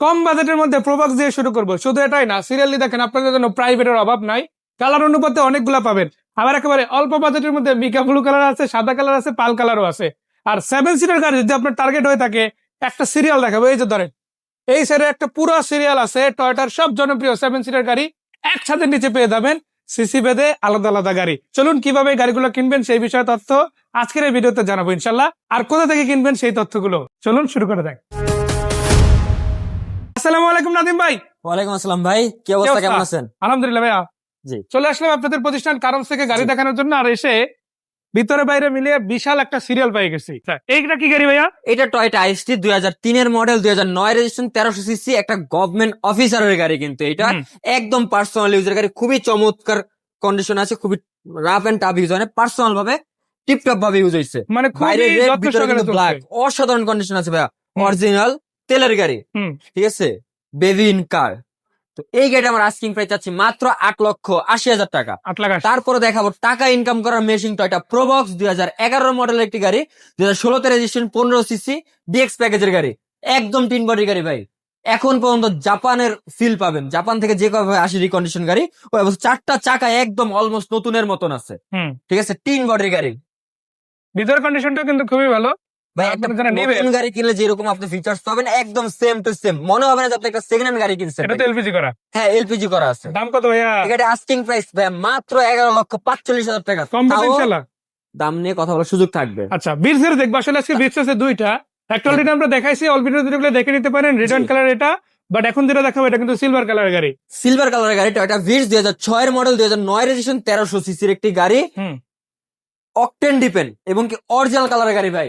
কম বাজেটের মধ্যে প্রোবক্স দিয়ে শুরু করব। শুধু এটাই না, সিরিয়ালি দেখেন, আপনাদের জন্য প্রাইভেটের অভাব নাই। কালার অনুপাতে অনেকগুলা পাবেন। আবার একেবারে অল্প বাজেটের মধ্যে মিকা ব্লু কালার আছে, সাদা কালার আছে, পাল কালারও আছে। আর সেভেন সিটার গাড়ি যদি আপনার টার্গেট হয়ে থাকে, একটা সিরিয়াল দেখাবো, এই যে ধরেন। এই সাইডে একটা পুরো সিরিয়াল আছে টয়টার সব জনপ্রিয় সেভেন সিটার গাড়ি একসাথে নিচে পেয়ে যাবেন সিসি বেদে আলাদা আলাদা গাড়ি। চলুন, কীভাবে গাড়িগুলো কিনবেন সেই বিষয়ে তথ্য আজকের এই ভিডিওতে জানাব ইনশাল্লাহ। আর কোথা থেকে কিনবেন সেই তথ্যগুলো? চলুন, শুরু করে দেখ আসসালামু আলাইকুম নাদিম ভাই। ওয়ালাইকুম আসসালাম ভাই কি অবস্থা? কেমন আছেন? আলহামদুলিল্লাহ ভাইয়া। জি। চলে আসলাম আপনাদের প্রতিষ্ঠান কারণ থেকে গাড়ি দেখানোর জন্য আর এসে ভিতরে বাইরে মিলিয়ে বিশাল একটা সিরিয়াল পেয়ে গেছি। এইটা কি গাড়ি ভাইয়া? এটা টয়টা আইসটি দুই হাজার তিনের মডেল দুই হাজার নয় রেজিস্ট্রেশন তেরোশো সিসি একটা গভর্নমেন্ট অফিসারের গাড়ি কিন্তু এটা। একদম পার্সোনাল ইউজের গাড়ি খুবই চমৎকার কন্ডিশন আছে খুবই রাফ এন্ড টাফ ইউজ হয় পার্সোনাল ভাবে টিপটপ ভাবে ইউজ হয়েছে মানে বাইরে। ব্ল্যাক অসাধারণ কন্ডিশন আছে ভাইয়া অরিজিনাল তেলের গাড়ি। ঠিক আছে? Baby in car? তো এই গাড়ি আমার আস্কিং প্রাইস চাচ্ছি মাত্র আট লক্ষ আশি হাজার টাকা। আট লাখ তারপরে দেখাবো টাকা ইনকাম করার মেশিন তো টয়টা প্রোবক্স দুই হাজার এগারো মডেলের একটি গাড়ি দুই হাজার ষোলোতে রেজিস্ট্রেশন পনেরো সিসি ডিএক্স প্যাকেজের গাড়ি। একদম তিন বডি গাড়ি ভাই। এখন পর্যন্ত জাপানের ফিল পাবেন। জাপান থেকে যে কবে আসে রিকন্ডিশন গাড়ি। ওই অবস্থা চারটা চাকা একদম অলমোস্ট নতুনের মতন আছে। ঠিক আছে? তিন বডির গাড়ি। ভিতরের কন্ডিশনটা কিন্তু খুবই ভালো। ভাই একটা নতুন গাড়ি কিনলে যেরকম আপনি ফিচার্স পাবেন একদম সেম টু সেম মনে হবে না যে আপনি একটা সেকেন্ড হ্যান্ড গাড়ি কিনছেন এটা তো এলপিজি করা। হ্যাঁ এলপিজি করা আছে। দাম কত ভাইয়া? এটা আস্কিং প্রাইস ভাই মাত্র এগারো লক্ষ পাঁচচল্লিশ হাজার টাকা। কম দাম নিয়ে কথা বলার সুযোগ থাকবে। আচ্ছা আসলে আজকে দুইটা। একটা অলরেডি আমরা দেখাইছি দেখে নিতে পারেন। রিটার্ন কালার এটা। বাট এখন যেটা দেখাবো এটা কিন্তু সিলভার কালার গাড়ি। সিলভার কালারের গাড়ি টয়টা ভিটস দুই হাজার ছয়ের মডেল দুই হাজার নয় রেজিস্ট্রেশন তেরোশো সিসির একটি গাড়ি। অকটেন ডিপেন এবং কি অরিজিনাল কালারের গাড়ি ভাই।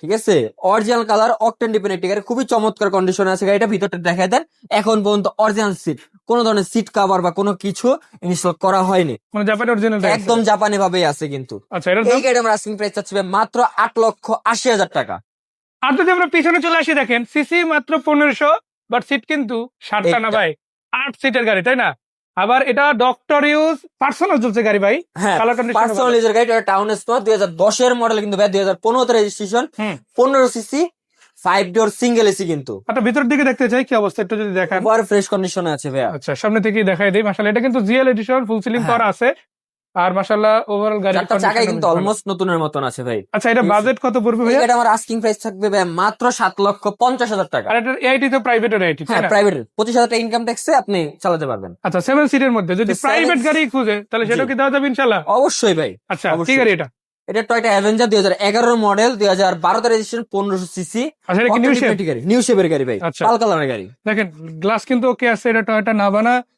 ঠিক আছে? অরিজিনাল কালার অকটেন ডিপেন একটি গাড়ি। খুবই চমৎকার কন্ডিশনে আছে গাড়িটা ভিতরটা দেখায় দেন। এখন পর্যন্ত অরিজিনাল সিট কোনো ধরনের সিট কভার বা কোনো কিছু ইনস্টল করা হয়নি। মানে জাপানি অরিজিনাল একদম জাপানি ভাবেই আছে কিন্তু। আচ্ছা এই গাড়ি আমরা আস্কিং প্রাইস চাচ্ছি মাত্র আট লক্ষ আশি হাজার টাকা। আর যদি আমরা পিছনে চলে আসি দেখেন সিসি মাত্র পনেরোশো বাট সিট কিন্তু ষাটটা না ভাই। আট সিটের গাড়ি তাই না? আবার এটা ডক্টর ইউজ পার্সোনাল চলছে গাড়ি ভাই। হ্যাঁ কালার কন্ডিশন পার্সোনাল ইউজার গাড়ি টাউন স্পোর্ট দুই হাজার দশের মডেল কিন্তু ভাই দুই হাজার পনেরোতে রেজিস্ট্রেশন হুম। পনেরো CC five door single AC কিন্তু। আচ্ছা ভিতর দিকে দেখতে চাই কি অবস্থা একটু যদি দেখেন। একবার ফ্রেশ কন্ডিশনে আছে ভাইয়া। আচ্ছা সামনে থেকেই দেখাই দেই মাশাআল্লাহ এটা কিন্তু জিএল এডিশন ফুল সিলিং হ্যাঁ। করা আছে। আর মাশাআল্লাহ ওভারঅল গাড়ি চারটা কিন্তু অলমোস্ট নতুনের মতন আছে ভাই। আচ্ছা এটা বাজেট কত পড়বে ভাই এটা আমার আস্কিং প্রাইস থাকবে ভাই মাত্র সাত লক্ষ পঞ্চাশ হাজার টাকা। আর এটা এআইটি তো প্রাইভেটের এআইটি হ্যাঁ প্রাইভেট পঁচিশ হাজার টাকা ইনকাম ট্যাক্সে আপনি চালাতে পারবেন। আচ্ছা সেভেন সিটের মধ্যে। যদি প্রাইভেট গাড়ি খুঁজে তাহলে সেটা কি দেওয়া যাবে ইনশাল্লাহ অবশ্যই ভাই। আচ্ছা ঠিক আছে এটা? এটা টয়টা অ্যাভেঞ্জার দুই হাজার এগারো মডেল দুই হাজার বারোতে রেজিস্ট্রেশন পনেরোশো সিসি। আচ্ছা নিউ গাড়ি নিউ শেপের গাড়ি ভাই আচ্ছা। পাল কালারের গাড়ি। দেখেন গ্লাস কিন্তু ওকে আছে এটা টয়টা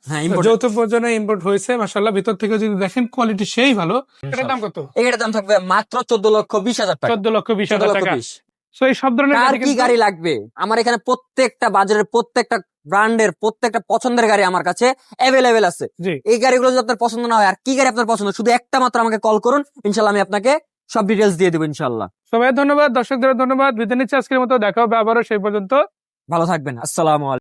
হ্যাঁ যৌথ প্রয়োজনে ইম্পোর্ট হয়েছে মাসাল্লাহ ভিতর থেকে যদি দেখেন কোয়ালিটি সেই ভালো। এটার দাম কত? গাড়ির দাম থাকবে মাত্র চোদ্দ লক্ষ বিশ হাজার টাকা। চোদ্দ লক্ষ বিশ হাজার টাকা। তো এই সব ধরনের গাড়ি কি গাড়ি লাগবে? আমার এখানে প্রত্যেকটা বাজারের প্রত্যেকটা ব্র্যান্ডের প্রত্যেকটা পছন্দের গাড়ি আমার কাছে অ্যাভেলেবেল আছে। এই গাড়িগুলো যদি আপনার পছন্দ না হয় আর কি গাড়ি আপনার পছন্দ শুধু একটা মাত্র আমাকে কল করুন ইনশাল্লাহ আমি আপনাকে সব ডিটেলস দিয়ে দেবো ইনশাল্লাহ সবাই ধন্যবাদ দর্শকদের ধন্যবাদ বিদায় নিচ্ছি আজকের মতো দেখা হবে আবারও সেই পর্যন্ত। ভালো থাকবেন আসসালামু আলাইকুম।